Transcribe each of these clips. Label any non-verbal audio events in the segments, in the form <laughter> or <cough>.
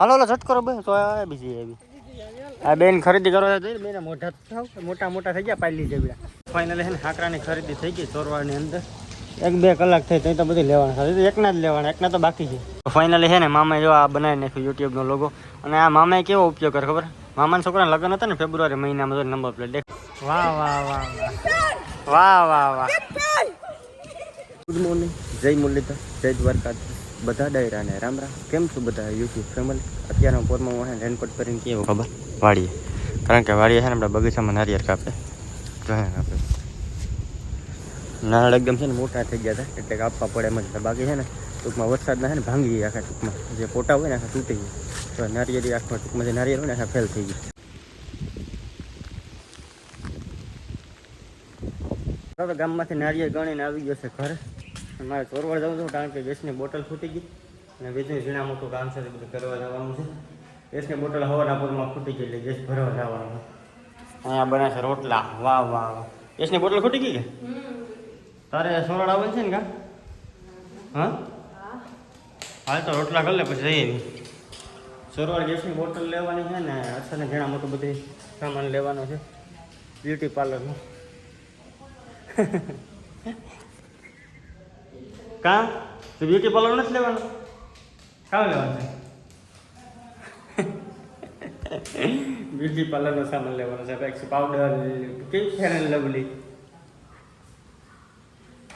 હાલો હાલો ઝટ કરો બે. તો આ બીજી આવી. આ બેન ખરીદી કરવા જઈ બેન મોટા થાવ. મોટા મોટા થઈ ગયા પાલી જેવડા. ફાઇનલી હે ને હાકરાની ખરીદી થઈ ગઈ ચોરવાની અંદર. એક બે કલાક થઈ તો તો બધી લેવાના ખાલી એકના જ લેવાના એકના તો બાકી છે. ફાઇનલી છે ને મામાએ જો આ બનાવી નાખ્યું યુટ્યુબનો લોગો અને આ મામાએ કેવો ઉપયોગ કરે ખબર? મામાના છોકરાના લગ્ન હતા ને ફેબ્રુઆરી મહિનામાં તો નંબર પ્લેટ દેખ. વાહ વાહ વાહ વાહ. વાહ વાહ વાહ. ગુડ મોર્નિંગ જય મુરલીધર જય દ્વારકા બધા ડાયરાને રામ રામ. કેમ છું બધા યુટ્યુબ ફેમિલી અત્યારના પોરમાં હું રેનકોટ પહેરીને કેવું? ખબર? વાડીએ. કારણ કે વાડીએ છે ને આપણા બગીચામાં નારિયેળ કાપે. જોઈએ કાપે નારળ એકદમ છે ને મોટા થઈ ગયા હતા, એટલે કાપવા પડે એમ બાકી છે ને ટૂંકમાં વરસાદના છે ને ભાંગી ગયા આખા ટૂંકમાં. જે પોટા હોય ને આખા તૂટી ગયા. તો નારિયેળી આખમાં ટૂંકમાં જે નારિયેળ હોય ને આખા ફેલ થઈ તો તો ગામમાંથી નારિયેળ ગણીને આવી ગયો છે ઘરે. મારે ચોરવા જવું છું કારણ કે ગેસની બોટલ ફૂટી ગઈ અને વીજળી ઝીણા મોટું કામ છે બધું કરવા જવાનું છે. ગેસની બોટલ હવાના પૂરમાં ફૂટી ગઈ એટલે ગેસ ભરવા જવાનું અહીંયા બને છે રોટલા. વાહ વાહ વાહ. ગેસની બોટલ ફૂટી ગઈ કે? તારે સોરડ આવે છે ને કા? હા? હાલ તો રોટલા કરી લે પછી જઈએ નહીં સોરવાડ ગેસની બોટલ લેવાની છે ને અસરને ઘણા મોટું બધું સામાન લેવાનો છે. બ્યુટી પાર્લરનું. કા? તો બ્યુટી પાર્લર નથી લેવાનું? કામ લેવાનું છે? બ્યુટી પાર્લરનો સામાન લેવાનો છે. પેક્સ પાવડર કેવી ફેર એન્ડ લવલી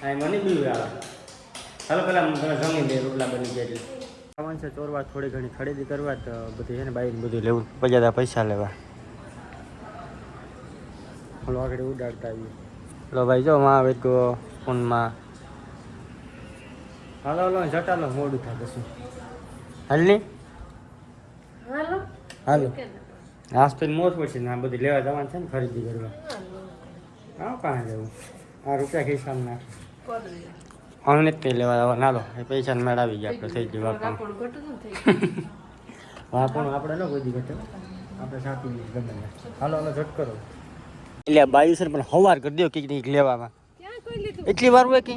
હા મને બી આવે. ચાલો પેલા તમે જમી લે રોટલા બની ગયા આવવાનું છે ચોરવા થોડી ઘણી ખરીદી કરવા તો બધી છે ને બાઈક બધું લેવું. પજાતા પૈસા લેવા. ઓલો આગળ ઉડાડતા આવીએ. લો ભાઈ જો માં આવે તો ફોનમાં હાલો હાલો જટાલો મોડું થાય પછી. હાલની? હાલો. હાલો. મોર પછી ને આ બધી લેવા જવાનું છે ને ખરીદી કરવા. હા કાં જવું આ રૂપિયા ખિસ્સામાં નાખ. અમને જ કંઈ લેવા જવા નાલો એ પૈસા મેળવી ગયા આપણે થઈ ગયું વાપણ. <laughs> વાપણ આપણે ન કોઈ ઘટે. આપણે સાચી ગમે હાલો હાલો ઝટ કરો. એટલે બાયુ સર પણ હવાર કરી દો કંઈક કંઈક લેવામાં. કોઈ એટલી વાર હોય કે?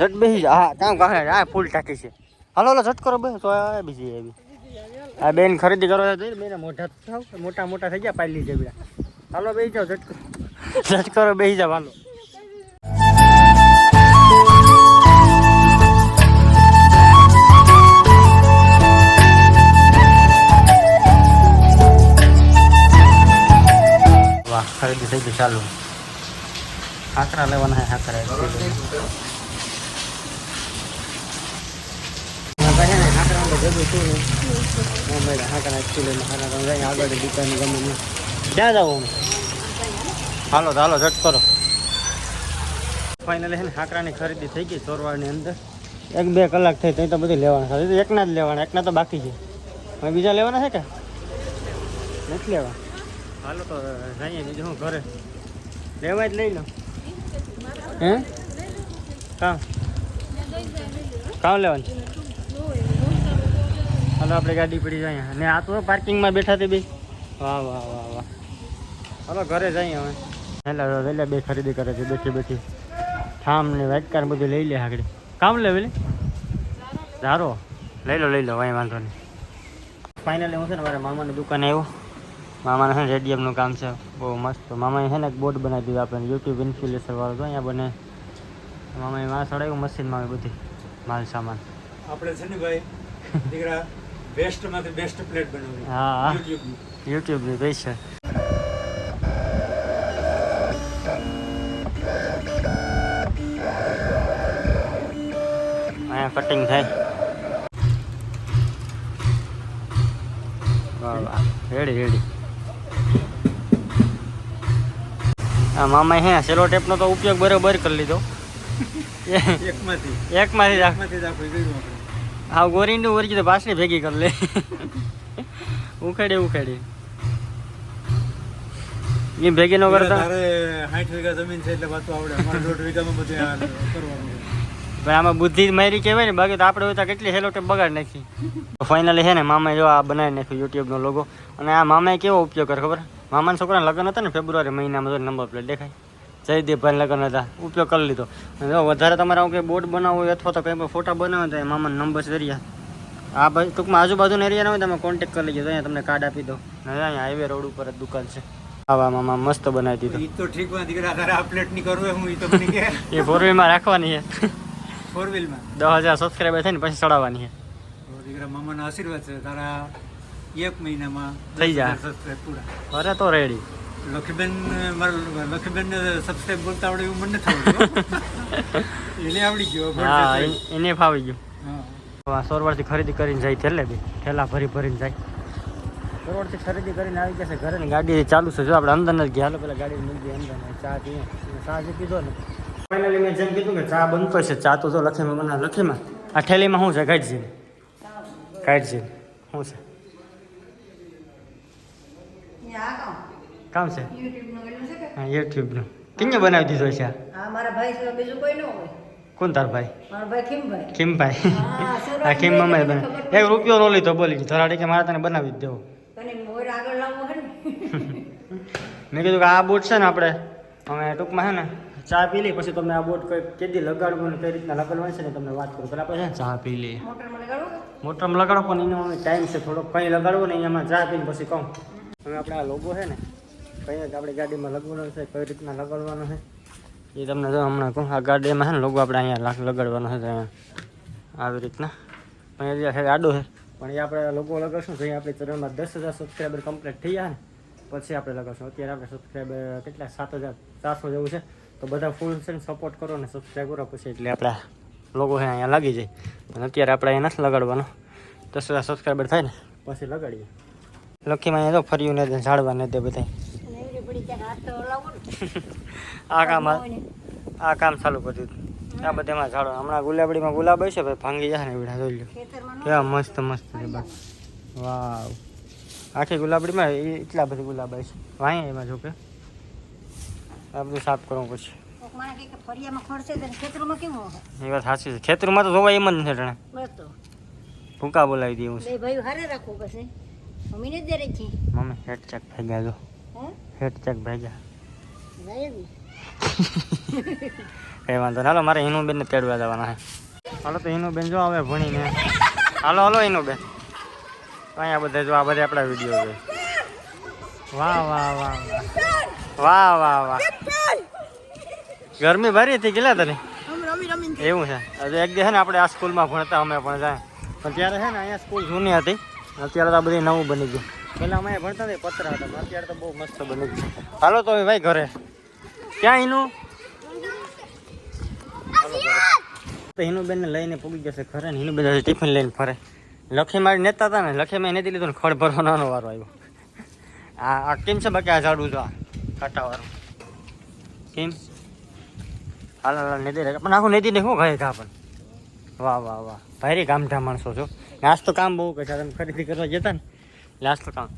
ઝટ બેસી જા. હા, કામ કાંઈ આ ફૂલ ટાંકી છે. હાલો હાલો ઝટ કરો બે તો બીજી આવી. આ બેન ખરીદી કરવા જઈ બેન મોટા થાવ, મોટા મોટા થઈ ગયા પાલી જેવડા. હાલો બેસી જાઓ ઝટ કરો. ઝટ કરો બેસી જાઓ, હાલો. વાહ, ખરીદી થઈ ગઈ, ચાલુ. આકરા લેવાના હે હાકરા એક કિલો. ના હે હાકરાનું તો ભેગું ને. એક કિલો તમે આગળ દુકાન ગમે. ક્યાં અમે હાલો હાલો, ઝટ કરો. ફાઇનલી છે ને ખરીદી થઈ ગઈ ચોરવાડની અંદર. એક બે કલાક થઈ તો તો બધી લેવાના ખાલી એકના જ લેવાના, એકના તો બાકી છે. હવે બીજા લેવાના છે કે? નથી લેવા. હાલો તો જઈએ બીજું શું ઘરે? લેવા જ લઈ લો. હે? કામ? કામ લેવાનું? છે? હાલો આપણે ગાડી પડી જાય ને આ તો પાર્કિંગમાં બેઠા તે બે વાહ વાહ વાહ વાહ. હાલો ઘરે જઈએ હવે. હેલા વેલા બે ખરીદી કરે છે બેઠી બેઠી. થામ ને વાટકાર બધું લઈ લે આગળ. કામ લે વેલે? ધારો લઈ લો લઈ લો વાંઈ વાંધો નહીં. ફાઇનલી હું છે ને મારા મામાની દુકાને આવ્યો. મામાને છે ને રેડિયમનું કામ છે બહુ મસ્ત. મામાએ છે ને એક બોર્ડ બનાવી દીધું આપણે યુટ્યુબ ઇન્ફ્લુએન્સર વાળો તો અહીંયા બને. મામાએ માં સડાયું મશીનમાં બધી માલ સામાન. આપણે છે ને ભાઈ દીકરા બેસ્ટમાંથી બેસ્ટ પ્લેટ બનાવી હા યુટ્યુબ યુટ્યુબની. છે. અહીંયા કટિંગ થાય. રેડી રેડી આ મામા હે સેલો ટેપનો તો ઉપયોગ બરોબર કરી લીધો. <laughs> એકમાંથી. એકમાંથી જ એકમાંથી જ આપણે. આ ગોરીનું ઓરી તો પાછળ ભેગી કરી લે. ઉખેડી ઉખેડી. એ ભેગી ન કરતા. તારે વીઘા જમીન છે એટલે પાછું આવડે. અમારે દોઢ વીઘામાં બધું આ કરવાનું છે. ભાઈ આમાં બુદ્ધિ મારી કહેવાય ને બાકી તો આપણે હોય તો કેટલી હેલો ટેપ બગાડ નાખી. ફાઇનલી છે ને મામાએ જો આ બનાવી નાખ્યું યુટ્યુબનો લોગો અને આ મામાએ કેવો ઉપયોગ કરે ખબર? મામાના છોકરાના લગ્ન હતા ને ફેબ્રુઆરી મહિનામાં તો નંબર પ્લેટ દેખાય. જયદીપભાઈ લગ્ન હતા ઉપયોગ કરી લીધો. વધારે તમારે આવું કંઈ બોર્ડ બનાવવું હોય અથવા તો કંઈ પણ ફોટા બનાવવા તો મામાના નંબર છે દરિયા. આ બાજુ ટૂંકમાં આજુબાજુના એરિયાના હોય તમે કોન્ટેક્ટ કરી લેજો અહીંયા તમને કાર્ડ આપી દો અને અહીંયા હાઈવે રોડ ઉપર જ દુકાન છે. આવા મામા મસ્ત બનાવી દીધો. ઈ તો ઠીકમાં દીકરા તારે આ પ્લેટની કરવું હું ઈ તો મને કે <laughs> એ ફોર વ્હીલમાં રાખવાની છે. ફોર વ્હીલમાં? દસ હજાર સબસ્ક્રાઈબર થઈને પછી ચડાવવાની છે. દીકરા મામાના આશીર્વાદ છે. તારા એક મહિનામાં થઈ જાય. 10,000 પૂરા. અરે તો રેડી લખીબેન મારા લખીબેન સબસ્ક્રાઇબ બોલતા આવડે એવું મને નથી એને આવડી ગયો હા એને ફાવી ગયું. સોરવાડથી ખરીદી કરીને જાય થેલે બી થેલા ભરી ભરીને જાય. સોરવાડથી ખરીદી કરીને આવી જશે ઘરે ને ગાડી ચાલુ છે જો આપણે અંદર નથી ગયા. હાલો પેલા ગાડી મૂકી દઈએ અંદર ચા પીએ. ચા જે કીધો ને ફાઇનલી મેં જેમ કીધું કે ચા બનતો છે. ચા તો જો લખીમાં મને લખીમાં. આ ઠેલીમાં શું છે? ગાઈડજી ગાઈડજી શું છે? કામ છે હા યુટ્યુબનું. કિંજે બનાવી દીધો છે આ? મારા ભાઈ સિવાય બીજું કોઈ ન હોય. કોણ તાર ભાઈ? મારો ભાઈ ખીમભાઈ. કિમભાઈ હા, ખીમ હા કિમ મમ્મી બને એક રૂપિયો નો લીધો બોલી ધરાડે કે મારે તને બનાવી જ દેવો. તને મોર આગળ લાવવો હે <laughs> મેં કીધું કે આ બોટ છે ને આપણે અમે ટૂંકમાં છે ને ચા પી લઈ પછી તમે આ બોટ કઈ કેદી લગાડવું કઈ રીતના લગાડવાનું છે ને તમને વાત કરું. પેલા આપણે છે ને ચા પી લઈએ. મોટર મોટરમાં લગાડો પણ એનો ટાઈમ છે થોડોક. કંઈ લગાડવો ને એમાં ચા પીને પછી કહું. હવે આપણે આ લોગો છે ને કઈ જ આપણી ગાડીમાં લગાડવાનો છે, કઈ રીતના લગાડવાનો છે. એ તમને જો હમણાં આ ગાડીમાં છે ને લોગો આપણે અહીંયા લાખ લગાડવાનો છે આવી રીતના. અહીંયા છે, આડો છે. પણ એ આપણે લોગો લગાડશું, તો આપણે ચેનલમાં દસ હજાર સબસ્ક્રાઈબર કમ્પ્લીટ થઈ જાય ને, પછી આપણે લગાડશું. અત્યારે આપણે સબસ્ક્રાઈબર કેટલા? સાત હજાર ચારસો જેવું છે. તો બધા ફૂલ છે ને સપોર્ટ કરો ને સબસ્ક્રાઈબ કરો, પછી એટલે આપણે લોગો છે અહીંયા લાગી જાય. અને અત્યારે આપણે અહીંયા નથી લગાડવાનો. દસ હજાર સબસ્ક્રાઈબર થાય ને, પછી લગાડીએ. લખીમાં અહીંયા તો ફર્યું ને ઝાડવા ને તે બધા <laughs> આ કામ આ કામ ચાલુ કર્યું આ બધામાં ઝાડો હમણાં ગુલાબડીમાં ગુલાબ હશે ભાઈ ભાંગી જાય ને વીડા જોઈ લો. કેવા મસ્ત મસ્ત છે બસ વાવ. આખી ગુલાબડીમાં એટલા બધી ગુલાબ હશે. વાંય એમાં જો કે. આ બધું સાફ કરવું પછી એ વાત સાચી છે. ખેતરમાં તો જોવા એમ જ નથી બસ ભૂકા બોલાવી દે એવું છે. ભાઈ હારે રાખવું પછી મમ્મીને જ દે રાખી. મમ્મી હેડ ચેક ભાગ્યા જો. હે હેડ ચેક ભાગ્યા કઈ વાંધો. હાલો મારે હિનુબેનને તેડવા જવાના છે. હાલો તો હિનુબેન જો હવે ભણીને. હાલો હાલો હિનુબેન અહીંયા બધા જો આ બધા આપણા વીડિયો છે. વાહ વાહ વાહ વાહ. વાહ વાહ ગરમી ભરી હતી કેટલા તને એવું છે. હજુ એક દી છે ને આપણે આ સ્કૂલમાં ભણતા અમે પણ જાય. પણ ત્યારે છે ને અહીંયા સ્કૂલ જૂની હતી. અત્યારે તો આ બધી નવું બની ગયું. પહેલાં અમે ભણતા એ પતરા હતા. અત્યારે તો બહુ મસ્ત બન્યું હાલો તો ભાઈ ઘરે. ક્યાં એનું તો હિનુબેનને લઈને પૂગી જશે ખરે ને હિનુબેન ટિફિન લઈને ફરે. લખી મારી નેતા હતા ને, લખી મેં નથી લીધું ને ખડ ભરવાનો વારો આવ્યો. આ આ કેમ છે બાકી આ ઝાડું જો આ કાંટાવાળું કેમ? હાલ હાલ નદી રાખે. પણ આખું નદી ને શું ખાય ખા પણ? વાહ વાહ વાહ. ભાઈ ગામઠા માણસો છો. આજ તો કામ બહુ કરશે તમે ખરીદી કરવા જતા ને. તો કામ.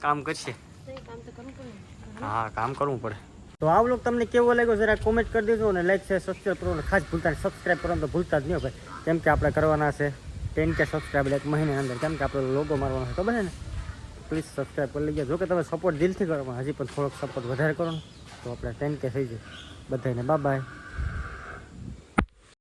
કામ કરશે. હા, કામ કરવું પડે. તો આ વ્લોગ તમને કેવો લાગ્યો જરા કોમેન્ટ કરી દેજો અને લાઈક છે સબસ્ક્રાઈબ કરવાનું ખાસ ભૂલતા સબસ્ક્રાઈબ કરવાનું તો ભૂલતા જ નહીં ભાઈ. કેમ કે આપણે કરવાના છે ટેન કે સબસ્ક્રાઈબ એક મહિના અંદર. કેમ કે આપણે લોગો મારવાનો છે, ખબર છે ને? પ્લીઝ સબસ્ક્રાઈબ કરી લેજો. જો કે તમે સપોર્ટ દિલથી કરો હજી પણ થોડોક સપોર્ટ વધારે કરો ને, તો આપણે ટેન કે થઈ જાય. બધાને બાય બાય